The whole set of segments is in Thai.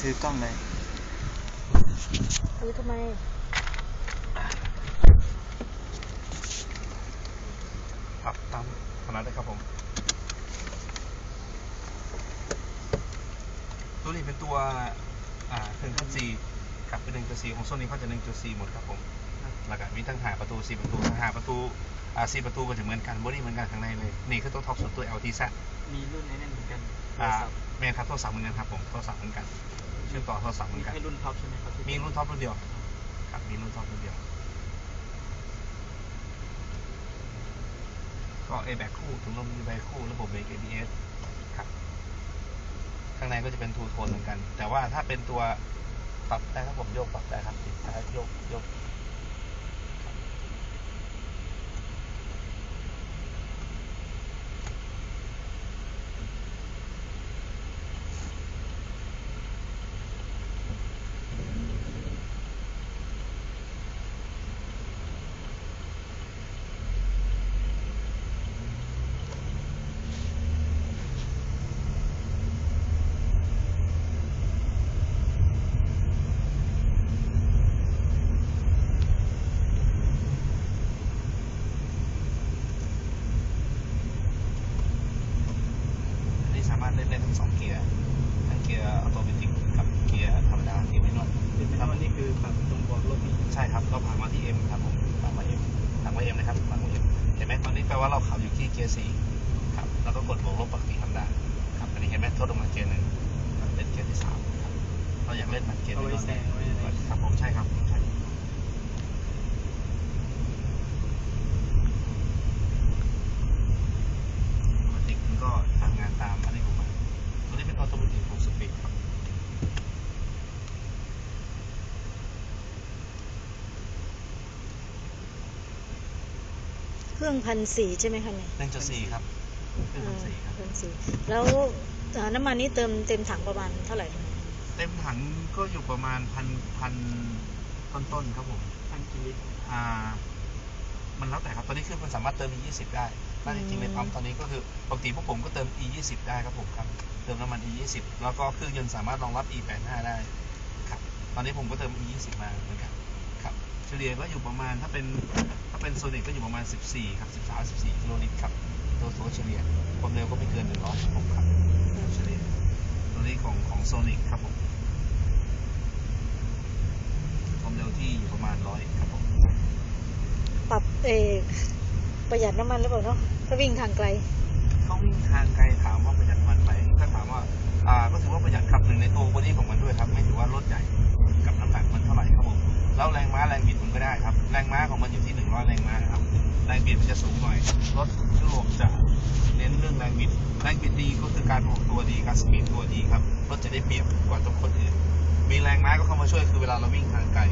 ถือกล้องเลยซื้อทำไมครับตามขนาดได้ครับผม ตัวนี้เป็นตัวอ่าหนึ่งจุดสี่ครับเป็นหนึ่งจุดสี่ของโซนนี้เขาจะหนึ่งจุดสี่หมดครับผมแล้วก็มีทั้งหาประตูสี่ประตูทั้งหาประตูอ่าสี่ประตูก็จะเหมือนกันบอดี้เหมือนกันข้างในเลย นี่คือตัวท็อปสุดตัว LT ซะมีรุ่นไอ้นั่นเหมือนกันโทรอ่าศัพท์ แม่นครับโทรศัพท์เหมือนกันครับผมโทรศัพท์เหมือนกันเชื่อมต่อโทรศัพท์เหมืมีอนกันแค่รุ่นท็อปใช่ไหมครับที่มีรุ่นท็อปรุ่นเดียวครับมีรุ่นท็อปรุ่นเดียว ก็ A แบกคู่ถุงลมมีใบคู่ระบบเบรก ABS ครับข้างในก็จะเป็นทูโทนเหมือนกัน แต่ว่าถ้าเป็นตัวปรับได้ครับผมโยกปรับได้ครับติดซ้ายโยกโยกครับอันนี้สามารถเล่นได้ทั้งสองเกียร์ ทั้งเกียร์ออโตเมติกกับเกียร์ธรรมดาเกียร์ไม่นวด เป็นไม่ว่านี่คือปรับตรงบอกรถนี่ ใช่ครับเราผ่านมาที่ M ครับผมผ่านมา M ผ่านมา M นะครับผ่านมา M เห็นไหมตอนนี้แปลว่าเราขับอยู่ที่เกียร์สี่ครับแล้วก็กดบวกลบปกติธรรมดาครับอันนี้เห็นไหมทดลงมาเกียร์หนึ่งครับเป็นเกียร์ที่สามครับเราอยากเล่นมันเกียร์เอาไม่ไว้นวดแซงไว้อะไรครับผมใช่ครับใช่ออโตเมติกมันก็ทำงานตามอันนี้ของมันตัวนี้เป็นออโตเมติกของสปีดครับ เครื่องพันสี่ใช่ไหมคะเนี่ยหนึ่งจุดสี่ครับเครื่องพันสี่ครับพันสี่แล้วเอ่อน้ำมันนี้เติมเต็มถังประมาณเท่าไหร่คะเต็มถังก็อยู่ประมาณพันพันต้นๆครับผมพันกิลิตรอ่า มันแล้วแต่ครับตอนนี้คือมันสามารถเติม E 20ได้ถ้าจริงๆในปั๊มตอนนี้ก็คือปกติพวกผมก็เติม E 20ได้ครับผมครับเติมน้ำมัน E 20แล้วก็เครื่องยนต์สามารถรองรับ E 85ได้ครับ ตอนนี้ผมก็เติม E 20มาเหมือนกันครับ เฉลี่ยก็อยู่ประมาณถ้าเป็นถ้าเป็นโซนิกก็อยู่ประมาณ 14 ครับ 13 14กิโลลิตรครับตัวตัวเฉลี่ยความเร็วก็ไม่เกิน100ครับผมครับเฉลี่ยตัวนี้ของของโซนิกครับผมความเร็วที่อยู่ประมาณร้อยครับผมปรับเออประหยัดน้ำมันหรือเปล่าเนาะถ้าวิ่งทางไกลเขาวิ่งทางไกลถามว่าประหยัดน้ำมันไหมถ้าถามว่าอ่าก็ถือว่าประหยัดครับหนึ่งในตัวบอดี้ของมันด้วยครับ ไม่ถือว่ารถใหญ่กับน้ำหนักมันเท่าไหร่ครับผม แล้วแรงม้าแรงบิดมันก็ได้ครับ แรงม้าของมันอยู่ที่หนึ่งร้อยแรงม้าครับ แรงบิดมันจะสูงหน่อย รถยุโรปจะเน้นเรื่องแรงบิด แรงบิดดีก็คือการออกตัวดี การสปีดตัวดีครับ รถจะได้เปรียบกว่าตัวคนอื่น มีแรงม้าก็เข้ามาช่วยคือเวลาเราวิ่งทางไกล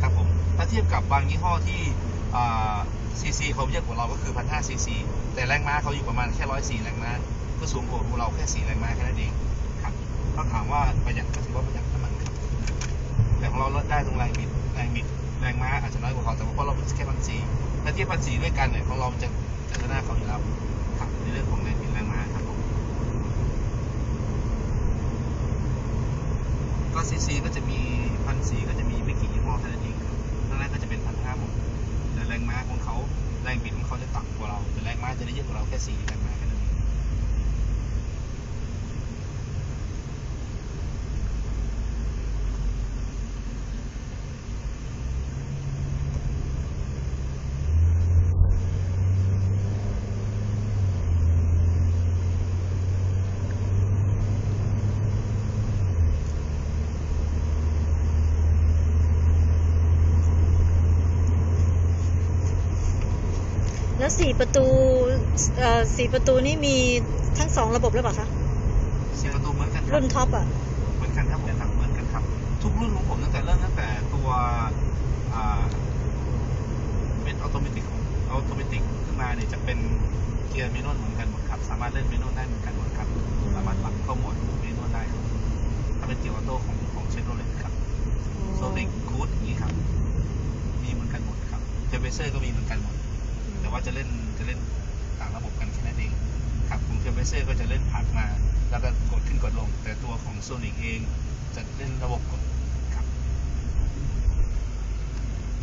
ครับผม ถ้าเทียบกับบางยี่ห้อที่ซีซีเขาเยอะกว่าเราก็คือพันห้าซีซีแต่แรงม้าเขาอยู่ประมาณแค่ร้อยสี่แรงม้าก็สูงกว่าของเราแค่สี่แรงม้าแค่นั้นเองครับถ้าถามว่าประหยัดก็ถือว่าประหยัดน้ำมันครับแต่ของเราลดได้ตรงแรงบิด รงบิดแรงม้าอาจจะน้อยกว่าเขาแต่ว่าเพราะเราเป็นแค่พันสี่ถ้าเทียบพันสี่ด้วยกันเนี่ยของเราจะจะชนะเขาอยู่แล้วครับในเรื่องของแรงบิดแรงม้าครับผมก็ซีซีก็จะมีพันสีก็จะมีไม่กี่ยี่ห้อแค่านั้นเองครับตอนแรกก็จะเป็นพันห้าหมดแต่แรงม้าของเขาแรงบิดของเขาจะต่ำกว่าเราแต่แรงม้าจะได้เยอะกว่าเราแค่สี่แรงม้า แค่นั้นเองแล้วสี่ประตูเอ่อสี่ประตูนี่มีทั้งสองระบบหรือเปล่าคะสี่ประตูเหมือนกันครัรุ่นท็อปอะเหมือนกันครับผมครับเหมือนกันครับ ทุกรุ่นของผมตั้งแต่เริ่มตั้งแต่ตัวอ่าเป็นออโตเมติกของออโตเมติกขึ้นมาเนี่ยจะเป็นเกียร์เมนวลเหมือนกันหมดครับ สามารถเล่นเมนวลได้เหมือนกันหมดครับ สามารถปรับเข้าโหมดเมนวลได้ครับถ้าเป็นเกียร์ออโต้ของของเชฟโรเลตครับโซนิกคูดอย่างนี้ครับ มีเหมือนกันหมดครับเจเวเซอร์ก็มีเหมือนกันหมดแต่ ว่าจะเล่นจะเล่นต่างระบบกันแค่นั้นเองครับของเทอร์เบเซอร์ก็จะเล่นผ่านมา แล้วก็กดขึ้นกดลง แต่ตัวของโซนิกเองจะเป็นระบบกดครับ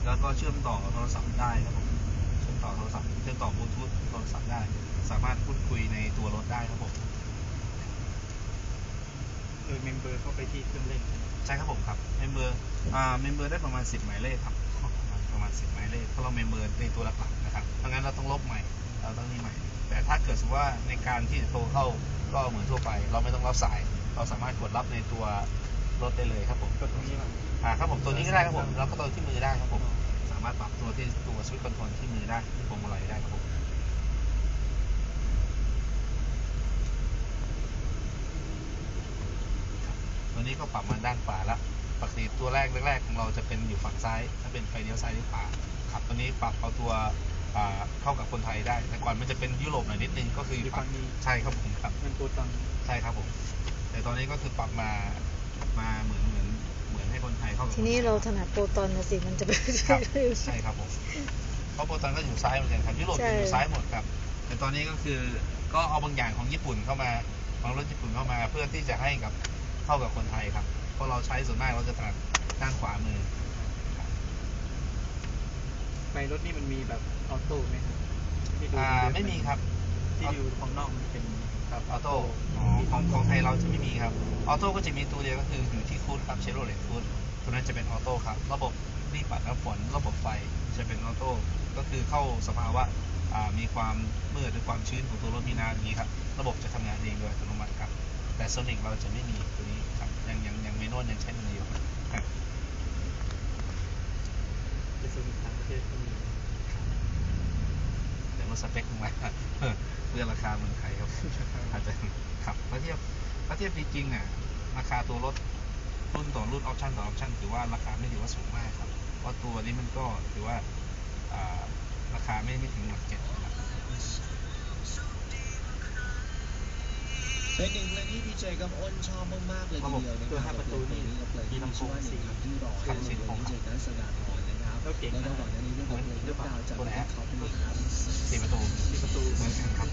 แล้วก็เชื่อมต่อโทรศัพท์ได้ครับผมเชื่อมต่อโทรศัพท์เชื่อมต่อบลูทูธโทรศัพท์ได้ สามารถพูดคุยในตัวรถได้ครับผมโดยเมมเบอร์เข้าไปที่เครื่องเล่นใช่ครับผมครับเมมเบอร์อ่าเมมเบอร์ได้ประมาณ 10 หมายเลขครับ ประมาณ 10 หมายเลขเพราะเราเมมเบอร์ในตัวหลักๆนะครับเพราะงั้นเราต้องลบใหม่เราต้องนี่ใหม่ แต่ถ้าเกิดสมมติว่าในการที่จะโทรเข้าก็เหมือนทั่วไป เราไม่ต้องรับสาย เราสามารถกดรับในตัวรถได้เลยครับผมกดตรงนี้มาอ่าครับผมตัวนี้ก็ได้ครับผมเราก็ตัวที่มือได้ครับผมสามารถปรับตัวที่ตัวสวิตช์คอนโทรลที่มือได้ที่พวงมาลัยได้ครับผมครับตัวนี้ก็ปรับมาด้านขวาละ ปกติตัวแรกแรกๆของเราจะเป็นอยู่ฝั่งซ้าย ถ้าเป็นไฟเลี้ยวซ้ายหรือขวาครับตัวนี้ปรับเอาตัวอ่าเข้ากับคนไทยได้ แต่ก่อนมันจะเป็นยุโรปหน่อยนิดนึงก็คือคือปตรัอบนนี้ใช่ครับผมครับมันโปรตอนใช่ครับผม แต่ตอนนี้ก็คือปรับมามาเหมือนเหมือนเหมือนให้คนไทยเข้ากับทีนี้คไทยเราถนัดโปรตอนนะสิมันจะเป็นครับใช่ครับผมเพราะโปรตอนก็อยู่ซ้ายเหมือนกันครับยุโรปใช่อยู่ซ้ายหมดครับ แต่ตอนนี้ก็คือก็เอาบางอย่างของญี่ปุ่นเข้ามาของรถญี่ปุ่นเข้ามาเพื่อที่จะให้กับเข้ากับคนไทยครับ เพราะเราใช้ส่วนมากเราจะถนัดด้านขวามือครับไฟรถนี่มันมีแบบออโต้ไหมครับที่ดูอ่าในเว็บไม่มีครับ ที่ดูของนอกมันเป็นครับออโต้อ๋อของของไทยเราจะไม่มีครับ ออโต้ก็จะมีตัวเดียวก็คืออยู่ที่คูดครับเชโรเลตคูดตัวนั้นจะเป็นออโต้ครับ ระบบรีปัดน้ำฝน ระบบไฟจะเป็นออโต้ก็คือเข้าสภาวะอ่ามีความมืดหรือความชื้นของตัวรถมีน้ำอย่างนี้ครับ ระบบจะทำงานเองโดยอัตโนมัติครับ แต่โซนิกเราจะไม่มีตัว นี้ครับยังยังยังเมนยังใช้มืออยู่ครับเป็นส่วนต่างประเทศก็มีแต่ว่าสเปคของมันเพื่อราคาเมืองไทยครับอาจจะครับถ้าเทียบถ้าเทียบจริงๆอะราคาตัวรถรุ่นต่อรุ่นออปชั่นต่อออปชั่นถือว่าราคาไม่ถือว่าสูงมากครับ เพราะตัวนี้มันก็ถือว่าอ่าราคาไม่ไม่ถึงหลักเจ็ดนะครับ เป็นหนึ่งเพลงที่พีเจกับอ้นชอบมากๆเลยทีเดียวนะตัวครัห้าบประตูนี่กับเพลงมีที่ลำโพชื่องว่าหนึ่งสี่คำที่รอครับในสี่เพลงลำโพงพีเจนั้นสดาพรนะครับแล้วเก่งแล้วก็ก่อนหน้านี้เรื่องของเพลงเรื่องดาวจากตัวไหนฮะเขาเป็นครับสี่ประตูที่ประตูเหมือนกันครับ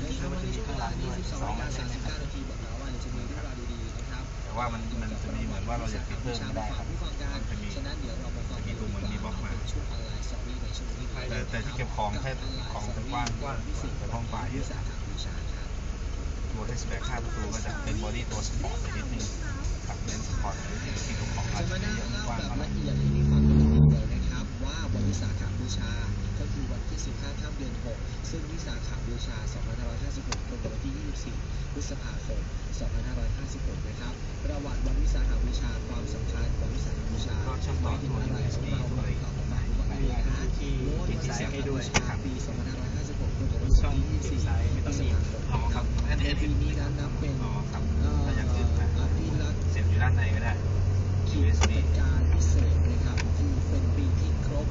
ในครั้งวันนี้ช่วงเวลานี้12นาฬิกา39นาทีบอกแล้วว่าเดี๋ยวจะมีเรื่องราวดีๆนะครับแต่ว่ามันมันจะมีเหมือนว่าเราจะติดเพิ่มไม่ได้ครับผู้ฟังกันมันจะมีฉะนั้นเดี๋ยวเรามาฟังจะมีดูเหมือนมีบล็อกมาช่วงออนไลน์สตอรี่ในช่วงนี้แต่แต่ที่เก็บของแค่ของจะกว้างกว้างแต่ห้องปลายเยอะ ตัวเอสแบ็ก5ประตูก็จะเป็นบอดี้ตัวสปอร์ตไปนิดนึงครับเน้นสปอร์ตในที่ที่ทุกของอาจจะจะมาไม่นั่งเยอะเล่ากว้างแบบเท่าไหร่ละเอียดให้ได้ฟังกันเลยทีเดียวนะครับ ว่าวันวิสาขบูชา ก็คือวันที่ 15ค่ำเดือน 6 ซึ่งวิสาขบูชา 2556ตรงกับวันที่ 24 พฤษภาคม 2556 นะครับ ประวัติวันวิสาขบูชา ความสำคัญวันวิสาขบูชาก็เชื่อมต่อถึงตัวอะไร USB เราตัวอะไรต่อมาผู้ฟังกันนะที่โน้ตที่วันวิสาสายขให้ด้บูวยชาปี 2556ตรงกับวัน ช่องที่เก็บ24สายไม่ต้องมีอ๋อครับอันนี้อันปีนี้นี้นั้นนับเป็นอ๋อครับเอ่อถ้าอยากขึ้นนะอภิรักษ์เสียบอยู่ด้านในก็ได้ขีดเป็นการพิเศษนะครับคือเป็นปีที่ครบ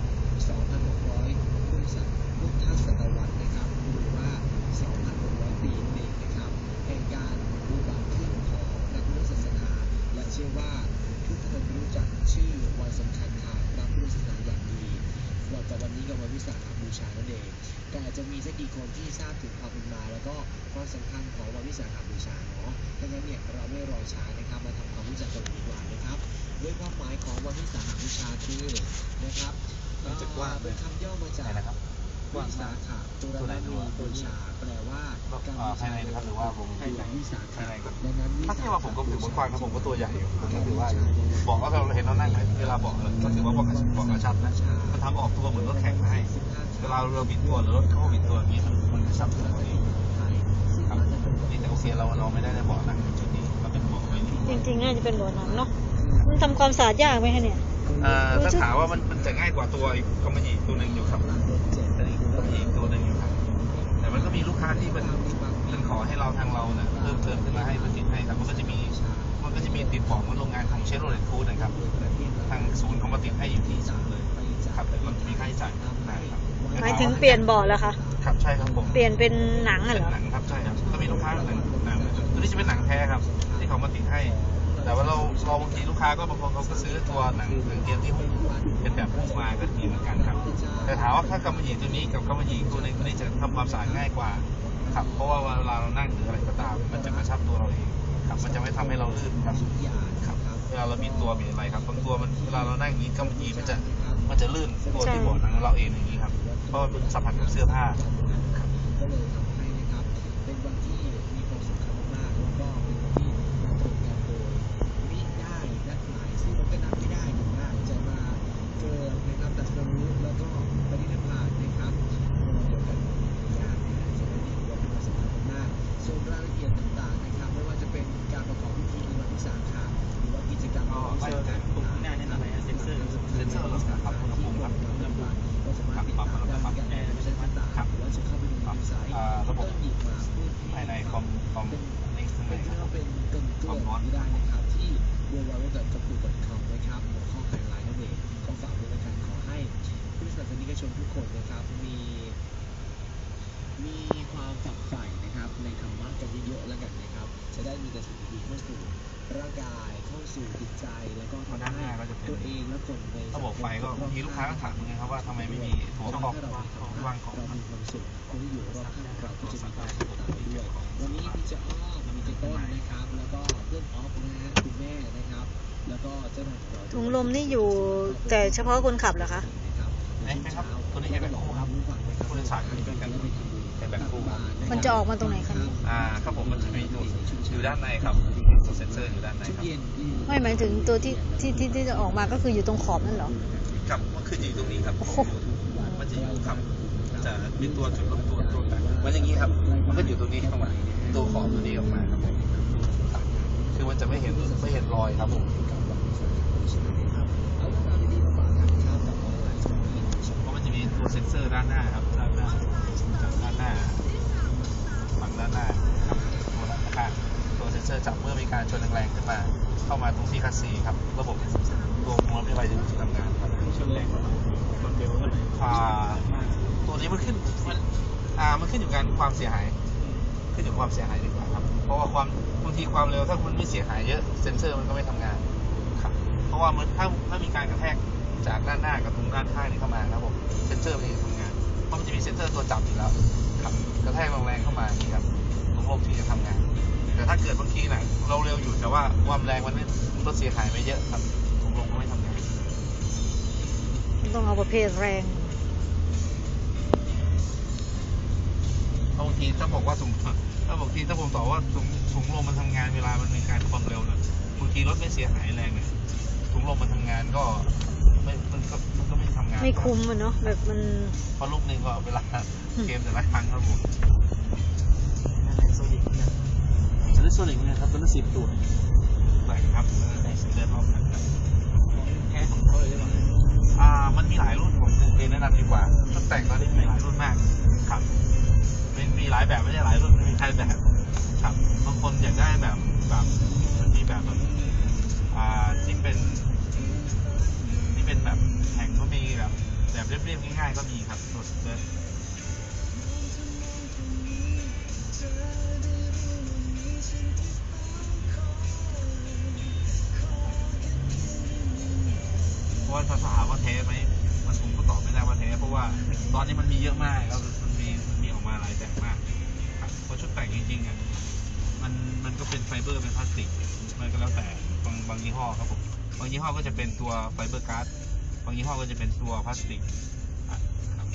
2,600พุทธศตพุทธศตวรรษ อ่าบูภายในนะครับหรือว่าผมภายในวิสาภายขะในครับดังนั้นวิถ้าสาเทียบขะว่าผมก็ถือว่าควายครับผมก็ตัวใหญ่อยู่ผมก็ถือว่าบอกว่าเราเห็นเรานั่งไหมเวลาบอกเลยก็ถือว่าบอกบอกกระชับนะมันทำออกตัวเหมือนรถแข่งมาให้เวลาเราบิดตัวหรือรถเข้าบิดตัวอย่างนี้มันมันกระชับตัวเราเองครับนี่แต่โอเคเราเราไม่ได้ได้บอกนั่งจุดนี้เราเป็นบอกไว้นี่จริงๆน่าจะเป็นบ่อน้ำเนาะมันทำความสะอาดยากไหมคะเนี่ยเอ่อถ้าถามว่ามันมันจะง่ายกว่าตัวอีกคอมมานอีกตัวหนึ่งอยู่ครับ ก็มีลูกค้าที่มันมันขอให้เราทางเราเนี่ยเพิ่มเติมขึ้นมาให้มันติดให้ครับมันก็จะมีมันก็จะมีติดบอกว่าโรงงานของเชฟโรเลตฟูดนะครับทางศูนย์เขามาติดให้อยู่ที่ศูนย์เลยครับแต่มันมีค่าใช้จ่ายนะครับหมายถึงเปลี่ยนบ่อแล้วคะครับใช่ครับผมเปลี่ยนเป็นหนังอะเป็เหรนอหนังครับใช่ครับก็มีลูกค้าหนังหนังตัวนี้จะเป็นหนังแท้ครับ ที่เขามาติดให้ แต่ว่าเราเราบางทีลูกค้าก็บางคนเขาก็ซื้อตัวหนังหนังเทียมที่หุ้มเป็นแบบหุ้มมาก็มีเหมือนกันครับ แต่ถามว่าถ้ากำมะหยี่ตัวนี้กับกำมะหยี่ตัวหนึงตัวนี้จะทำความสะอาดง่ายกว่าครับเพราะว่าเวลาเรานั่งหรืออะไรก็ตาม มันจะกระชับตัวเราเองครับมันจะไม่ทำให้เราลื่นครับทุกอย่างครับนะครับเวลาเราบิดตัวบิดอะไรครับบางตัวมันเวลาเรานั่งอย่างนี้ก็บางทีมันจะมันจะลื่นตัวที่เบาะหนังเราเองอย่างนี้ครับเพราะมันสัมผัสกับเสื้อผ้าก็เลยทำให้นะครับ รถติดตามได้เหมือนกันในเว็บไซต์ต่างๆหรือว่าจะเข้าไปดูในเว็บอ่าระบบภายในคอมคอมนี่ข้างในครับว่าเป็นเกรินเกลือนที่ได้นะครับที่ www.kapu.com นะครับหัวข้อไฮไลท์นั่นเองก็ฝากด้วยนะครับขอให้ผู้สนับสนุนชนทุกคนนะครับมีมีความฝักใฝ่นะครับในธรรมะกันเยอะๆแล้วกันนะครับ จะได้มีแต่สิ่งดีๆเข้าสู่ร่างกายเข้าสู่จิตใจแล้วก็ ระบบไฟก็บางทีลูกค้าก็ถามเหมือนกันครับว่าทำไมไม่มีตัวครอบที่วางของเรามีความสุขคนที่อยู่รอบข้างเราก็จะมีความสุขตามไปด้วยวันนี้พี่เจะอ้อมมีเจต้นนะครับ แล้วก็เพื่อนออฟนะฮะคุณแม่นะครับ แล้วก็เจ้าหน้าที่ของเราถุงลมนี่อยู่แต่เฉพาะคนขับเหรอคะเอ๊ะไม่ครับตัวนี้แอร์แบ็คคู่ครับผู้โดยสารเป็นกันแอร์แบ็คคู่ครับมันจะออกมาตรงไหนคะอ่าครับผมมันจะมีตัวอยู่ด้านในครับ ตัวเซ็นเซอร์อยู่ด้านในชุดครับเย็นไม่หมายถึงตัวที่ที่ที่ที่จะออกมาก็คืออยู่ตรงขอบนั่นเหรอครับมันขึ้นอยู่ตรงนี้ครับโอ้โหมันจะอยู่ครับมันจะมีตัวจุดลงตัวตัวแบบมันอย่างนี้ครับ มันก็อยู่ตรงนี้เข้ามาตัวขอบตัวนี้ออกมาครับผมครับคือมันจะไม่เห็นไม่เห็นรอยครับผมเอาเรื่องราวดีๆมาฝากกันครับกับออนไลน์สตอรี่เพราะมันจะมีตัวเซ็นเซอร์ด้านหน้าครับด้านหน้าจากด้านหน้าฝั่งด้านหน้าครับตัวด้านข้างตัวเซ็ นเซอร์จับเมื่อมีการชนแรงๆขึ้นมา เข้ามาตรงที่คัสซีครับ ระบบตัวมอเตอร์ไฟจะทำงานครับชนแรงกว่าชนเร็วเท่าไหร่อ่าตัวนี้มันขึ้นมันอ่ามันขึ้นอยู่กับความเสียหาย ขึ้นอยู่ความเสียหายดีกว่าครับ เพราะว่าความบางทีความเร็วถ้ามันไม่เสียหายเยอะเซ็นเซอร์มันก็ไม่ทำงานครับ เพราะว่ามันถ้าถ้ามีการกระแทกจากด้านหน้ากับตรงด้านข้างนี่เข้ามาครับผมเซ็นเซอร์มันจะทำงานเพราะมันจะมีเซ็นเซอร์ตัวจับอยู่แล้วครับกระแทกแรงๆเข้ามานี่ครับตรงโลกที่จะทำงาน แต่ถ้าเกิดบางทีน่ะเราเร็วอยู่แต่ว่าความแรงมันไม่มันก็เสียหายไม่เยอะครับตรงลงก็ไม่ทำงานต้องเอาประเภทแรงบางทีถ้าบอกว่าถุงถ้าบางทีถ้าผมตอบว่าถุงถุงลมมันทำงานเวลามันมีการความเร็วนี่ยบางทีรถไม่เสียหายแรงเนี่ยถุงลมมันทำงานก็ไม่มันก็มันก็ไม่ทำงาน ไม่คุ้มอะเนาะแบบมัน เพราะลูกหนึ่งก็เวลาเกมแต่ละครั้งครับผม นั่นแหละโซลิกเนี่ยจะได้โซลิกเนี่ยครับตัวละสิบตัวแต่งครับเออเดินรอบนั้นครับแค่ของเขาเลยได้ป่ะอ่ามันมีหลายรุ่นผมเองแนะนำดีกว่าชุดแต่งตอนนี้มีหลายรุ่นมากครับมันมีหลายแบบไม่ใช่หลายรุ่นมีหลายแบบครับบางคนอยากได้แบบแบบมันมีแบบแบบอ่าที่เป็นที่เป็นแบบแข็งก็มีแบบแบบเรียบๆง่ายๆก็มีครับตัวเซ็ต ริงๆอะมันมันก็เป็นไฟเบอร์เป็นพลาสติกมันก็แล้วแต่บางบางยี่ห้อครับผมบางยี่ห้อก็จะเป็นตัวไฟเบอร์การ์ดบางยี่ห้อก็จะเป็นตัวพลาสติกอะครับ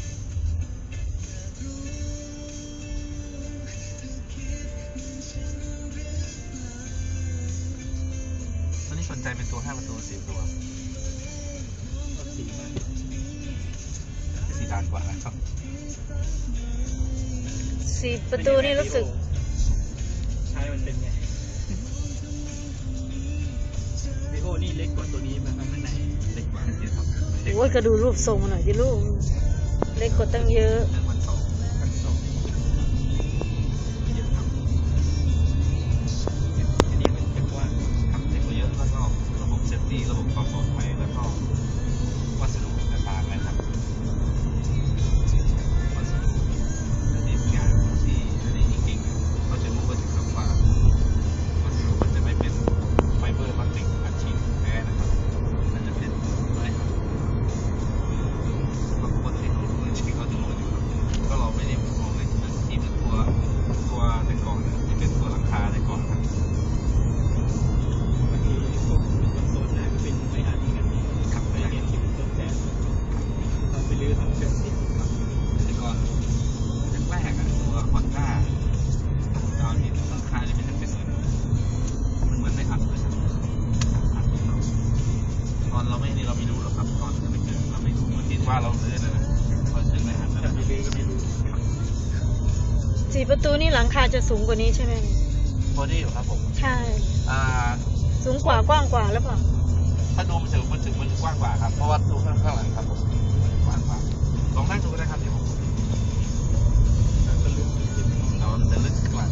ตอนนี้สนใจเป็นตัว 5 ประตู10ตัวสีมากสีดานกว่านะครับสีประตูนี่รู้สึก อ้ยก็ดูรูปทรงหน่อยดิลูก เล็กกว่าตั้งเยอะาเราซื้อเลยสี่ประตูนี่หลังคาจะสูงกว่านี้ใช่ไหมพอดีอยู่ครับผม ใช่ อ่า สูงกว่ากว้างกว่าแล้วเปล่า ถ้าดูมันถึงมันถึงมันถึงกว้างกว่าครับ เพราะว่าดูข้างข้างหลังครับผมกว้างกว่าลองนั่งดูได้ครับที่ผมแต่ลึกจะลึกกว่า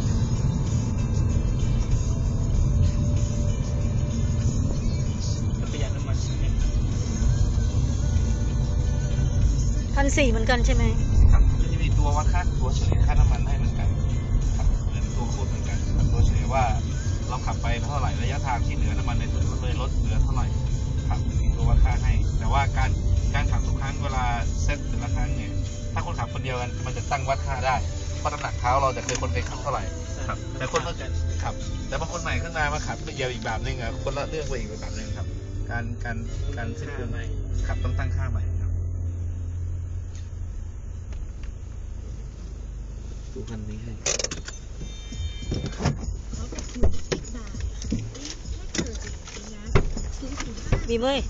พันสี่เหมือนกันใช่ไหมครับมันจะมีตัววัดค่าตัวเฉลี่ยค่าน้ำมันให้เหมือนกันครับเหมือนตัวคูณเหมือนกันครับตัวเฉลี่ยว่าเราขับไปเท่าไหร่ระยะทางที่เหลือน้ำมันในตัวเลยลดเหลือเท่าไหร่ครับมีตัววัดค่าให้ แต่ว่าการการขับทุกครั้งเวลาเซตแต่ละครั้งเนี่ยถ้าคนขับคนเดียวกันมันจะตั้งวัดค่าได้เพราะน้ำหนักเท้าเราจะเคยคนเคยขับเท่าไหร่ครับ แต่คนมาครับ แต่บางคนใหม่ขึ้นมามาขับเดียวอีกแบบหนึงอะคนละเรื่องไปอีกแบบหนึงครับ การการการค่าขึ้นใหม่ขับต้องตั้งค่าใหม่ครับ ดูคันนี้ให้บีมเอ้ย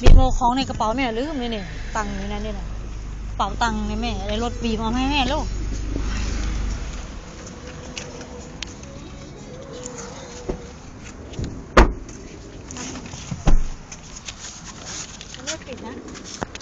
บีมเอาของในกระเป๋าแม่ลืมเลยเนี่ยตังค์อยู่นั่นนี่แหละกระเป๋าตังค์ในแม่ในรถบีมเอาให้แม่ลูก